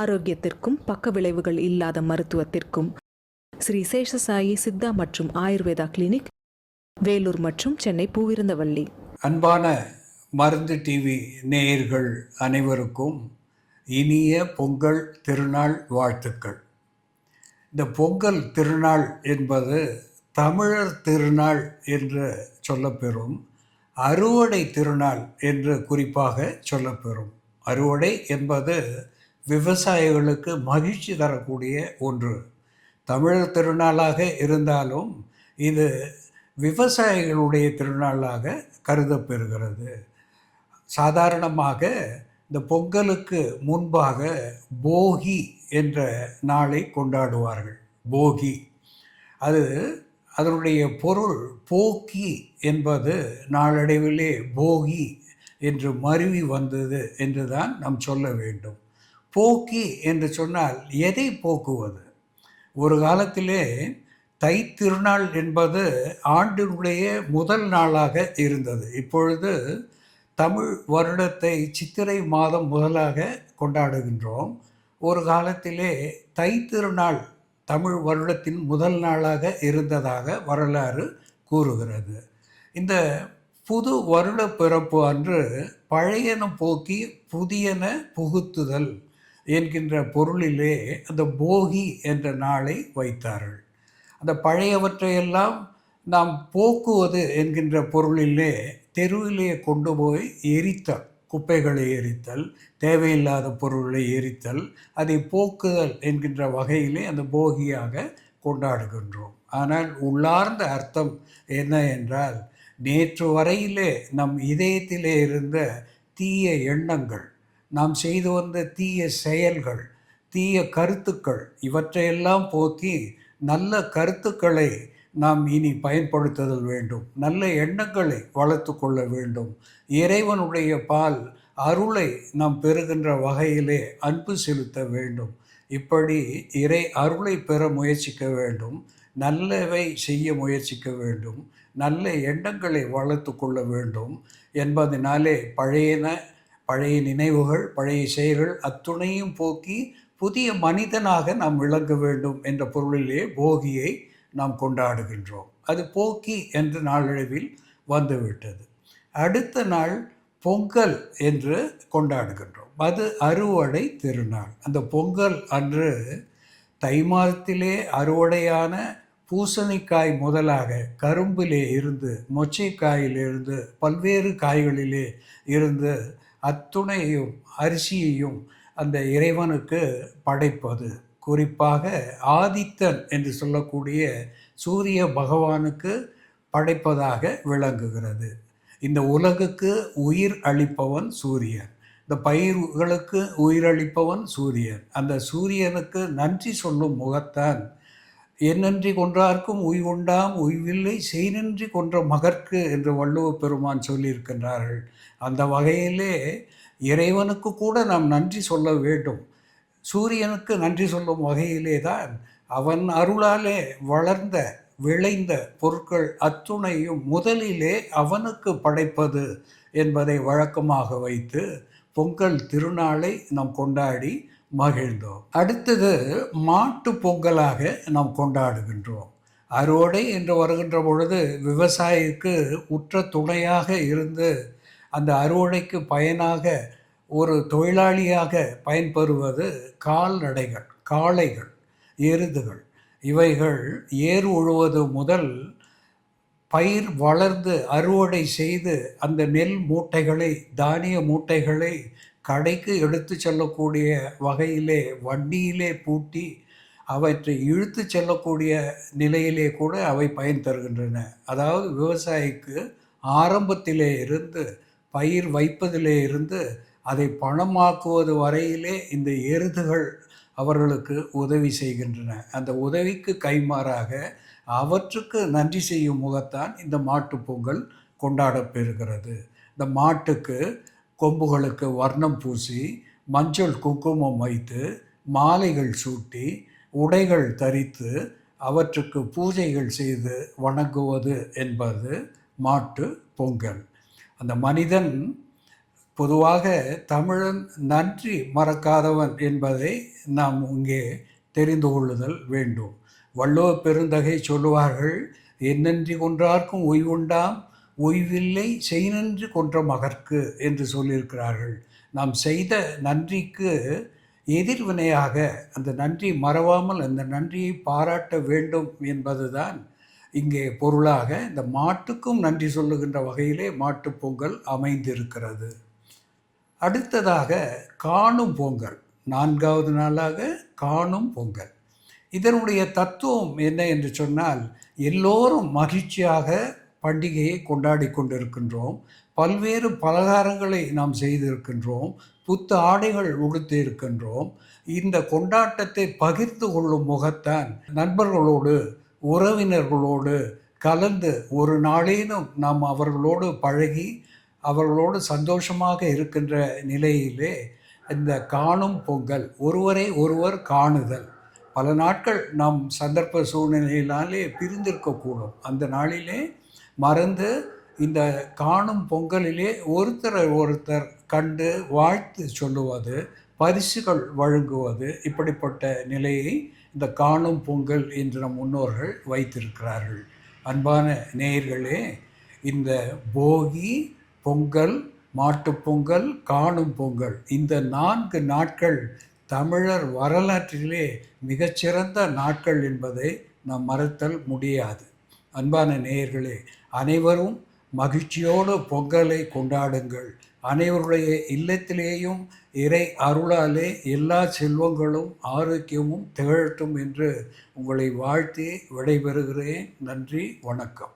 ஆரோக்கியத்திற்கும் பக்க விளைவுகள் இல்லாத மருத்துவத்திற்கும் ஸ்ரீ சேஷசாயி சித்தா மற்றும் ஆயுர்வேதா கிளினிக் வேலூர் மற்றும் சென்னை பூவிருந்தவல்லி. அன்பான மருந்து டிவி நேயர்கள் அனைவருக்கும் இனிய பொங்கல் திருநாள் வாழ்த்துக்கள். இந்த பொங்கல் திருநாள் என்பது தமிழர் திருநாள் என்று சொல்லப்பெறும். அறுவடை திருநாள் என்று குறிப்பாக சொல்லப்பெறும். அறுவடை என்பது விவசாயிகளுக்கு மகிழ்ச்சி தரக்கூடிய ஒன்று. தமிழர் திருநாளாக இருந்தாலும் இது விவசாயிகளுடைய திருநாளாக கருதப்பெறுகிறது சாதாரணமாக இந்த பொங்கலுக்கு முன்பாக போகி என்ற நாளை கொண்டாடுவார்கள். போகி. அது அதனுடைய பொருள் போக்கி என்பது நாளடைவிலே போகி என்று மருவி வந்தது என்று தான் நாம் சொல்ல வேண்டும். போக்கி என்று சொன்னால் எதை போக்குவது? ஒரு காலத்திலே தை திருநாள் என்பது ஆண்டினுடைய முதல் நாளாக இருந்தது. இப்பொழுது தமிழ் வருடத்தை சித்திரை மாதம் முதலாக கொண்டாடுகின்றோம். ஒரு காலத்திலே தை திருநாள் தமிழ் வருடத்தின் முதல் நாளாக இருந்ததாக வரலாறு கூறுகிறது. இந்த புது வருட பிறப்பு அன்று பழையன போக்கி புதியன புகுத்துதல் என்கின்ற பொருளிலே அந்த போகி என்ற நாளை வைத்தார்கள். அந்த பழையவற்றையெல்லாம் நாம் போக்குவது என்கின்ற பொருளிலே தெருவிலே கொண்டு போய் எரித்தார் குப்பைகளை எரித்தல் தேவையில்லாத பொருளை எரித்தல் அதை போக்குதல் என்கின்ற வகையிலே அந்த போகியாக கொண்டாடுகின்றோம். ஆனால் உள்ளார்ந்த அர்த்தம் என்ன என்றால் நேற்று வரையிலே நம் இதயத்திலே இருந்த தீய எண்ணங்கள் நாம் செய்து வந்த தீய செயல்கள் தீய கருத்துக்கள் இவற்றையெல்லாம் போக்கி நல்ல கருத்துக்களை நாம் இனி பயன்படுத்துதல் வேண்டும். நல்ல எண்ணங்களை வளர்த்து கொள்ள வேண்டும். இறைவனுடைய பால் அருளை நாம் பெறுகின்ற வகையிலே அன்பு செலுத்த வேண்டும். இப்படி இறை அருளை பெற முயற்சிக்க வேண்டும். நல்லவை செய்ய முயற்சிக்க வேண்டும். நல்ல எண்ணங்களை வளர்த்து கொள்ள வேண்டும் என்பதனாலே பழையன பழைய நினைவுகள் பழைய செயல்கள் அத்துணையும் போக்கி புதிய மனிதனாக நாம் விளங்க வேண்டும் என்ற பொருளிலே போகியை நாம் கொண்டாடுகின்றோம். அது போக்கி என்ற நாளடைவில் வந்துவிட்டது. அடுத்த நாள் பொங்கல் என்று கொண்டாடுகின்றோம். அது அறுவடை திருநாள். அந்த பொங்கல் அன்று தை மாதத்திலே அறுவடையான பூசணிக்காய் முதலாக கரும்பிலே இருந்து மொச்சைக்காயிலிருந்து பல்வேறு காய்களிலே இருந்து அத்துணையும் அரிசியையும் அந்த இறைவனுக்கு படைப்பது. குறிப்பாக ஆதித்தன் என்று சொல்லக்கூடிய சூரிய பகவானுக்கு படைப்பதாக விளங்குகிறது. இந்த உலகுக்கு உயிர் அளிப்பவன் சூரியன். இந்த பயிர்களுக்கு உயிரளிப்பவன் சூரியன். அந்த சூரியனுக்கு நன்றி சொல்லும் முகத்தான். என்னன்றி கொன்றார்க்கும் உய்வுண்டாம் உய்வில்லை செய்நின்றி கொன்ற மகற்கு என்று வள்ளுவ பெருமான் சொல்லியிருக்கின்றார்கள். அந்த வகையிலே இறைவனுக்கு கூட நாம் நன்றி சொல்ல வேண்டும். சூரியனுக்கு நன்றி சொல்லும் வகையிலே தான் அவன் அருளாலே வளர்ந்த விளைந்த பொருட்கள் அத்துணையும் முதலிலே அவனுக்கு படைப்பது என்பதை வழக்கமாக வைத்து பொங்கல் திருநாளை நாம் கொண்டாடி மகிழ்ந்தோம். அடுத்தது மாட்டு பொங்கலாக நாம் கொண்டாடுகின்றோம். அறுவடை என்று வருகின்ற பொழுது விவசாயிக்கு உற்ற துணையாக இருந்து அந்த அறுவடைக்கு பயனாக ஒரு தொழிலாளியாக பயன்பெறுவது கால்நடைகள் காளைகள் எருதுகள். இவைகள் ஏர் உழுவது முதல் பயிர் வளர்ந்து அறுவடை செய்து அந்த நெல் மூட்டைகளை தானிய மூட்டைகளை கடைக்கு எடுத்து செல்லக்கூடிய வகையிலே வண்டியிலே பூட்டி அவற்றை இழுத்து செல்லக்கூடிய நிலையிலே கூட அவை பயன் தருகின்றன. அதாவது விவசாயிக்கு ஆரம்பத்திலே இருந்து பயிர் வைப்பதிலே இருந்து அதை பணமாக்குவது வரையிலே இந்த எருதுகள் அவர்களுக்கு உதவி செய்கின்றன. அந்த உதவிக்கு கைமாறாக அவற்றுக்கு நன்றி செய்யும் முகத்தான் இந்த மாட்டு பொங்கல் கொண்டாடப்பெறுகிறது இந்த மாட்டுக்கு கொம்புகளுக்கு வர்ணம் பூசி மஞ்சள் குங்குமம் வைத்து மாலைகள் சூட்டி உடைகள் தரித்து அவற்றுக்கு பூஜைகள் செய்து வணங்குவது என்பது மாட்டு பொங்கல். அந்த மனிதன் பொதுவாக தமிழன் நன்றி மறக்காதவன் என்பதை நாம் இங்கே தெரிந்து கொள்ளுதல் வேண்டும். வள்ளுவ பெருந்தகை சொல்லுவார்கள் என்னன்றி கொன்றார்க்கும் ஓய்வுண்டாம் ஓய்வில்லை செய்நன்றி கொன்ற மகற்கு என்று சொல்லியிருக்கிறார்கள். நாம் செய்த நன்றிக்கு எதிர்வினையாக அந்த நன்றி மறவாமல் அந்த நன்றியை பாராட்ட வேண்டும் என்பதுதான் இங்கே பொருளாக இந்த மாட்டுக்கும் நன்றி சொல்லுகின்ற வகையிலே மாட்டுப் பொங்கல் அமைந்திருக்கிறது. அடுத்ததாக காணும் பொங்கல். நான்காவது நாளாக காணும் பொங்கல். இதனுடைய தத்துவம் என்ன என்று சொன்னால் எல்லோரும் மகிழ்ச்சியாக பண்டிகையை கொண்டாடி கொண்டிருக்கின்றோம். பல்வேறு பலகாரங்களை நாம் செய்திருக்கின்றோம். புத்து ஆடைகள் உடுத்தி இருக்கின்றோம் இந்த கொண்டாட்டத்தை பகிர்ந்து கொள்ளும் முகத்தான் நண்பர்களோடு உறவினர்களோடு கலந்து ஒரு நாளேனும் நாம் அவர்களோடு பழகி அவர்களோடு சந்தோஷமாக இருக்கின்ற நிலையிலே இந்த காணும் பொங்கல் ஒருவரை ஒருவர் காணுதல். பல நாட்கள் நாம் சந்தர்ப்ப சூழ்நிலையினாலே பிரிந்திருக்கக்கூடும். அந்த நாளிலே மறந்து இந்த காணும் பொங்கலிலே ஒருத்தரை ஒருத்தர் கண்டு வாழ்த்து சொல்லுவது பரிசுகள் வழங்குவது இப்படிப்பட்ட நிலையை இந்த காணும் பொங்கல் என்று நம் முன்னோர்கள் வைத்திருக்கிறார்கள். அன்பான நேயர்களே இந்த போகி பொங்கல் மாட்டுப்பொங்கல் காணும் பொங்கல். இந்த நான்கு நாட்கள் தமிழர் வரலாற்றிலே மிகச்சிறந்த நாட்கள் என்பதை நாம் மறுத்தல் முடியாது. அன்பான நேயர்களே அனைவரும் மகிழ்ச்சியோடு பொங்கலை கொண்டாடுங்கள். அனைவருடைய இல்லத்திலேயும் இறை அருளாலே எல்லா செல்வங்களும் ஆரோக்கியமும் திகழட்டும் என்று உங்களை வாழ்த்தி விடைபெறுகிறேன். நன்றி வணக்கம்.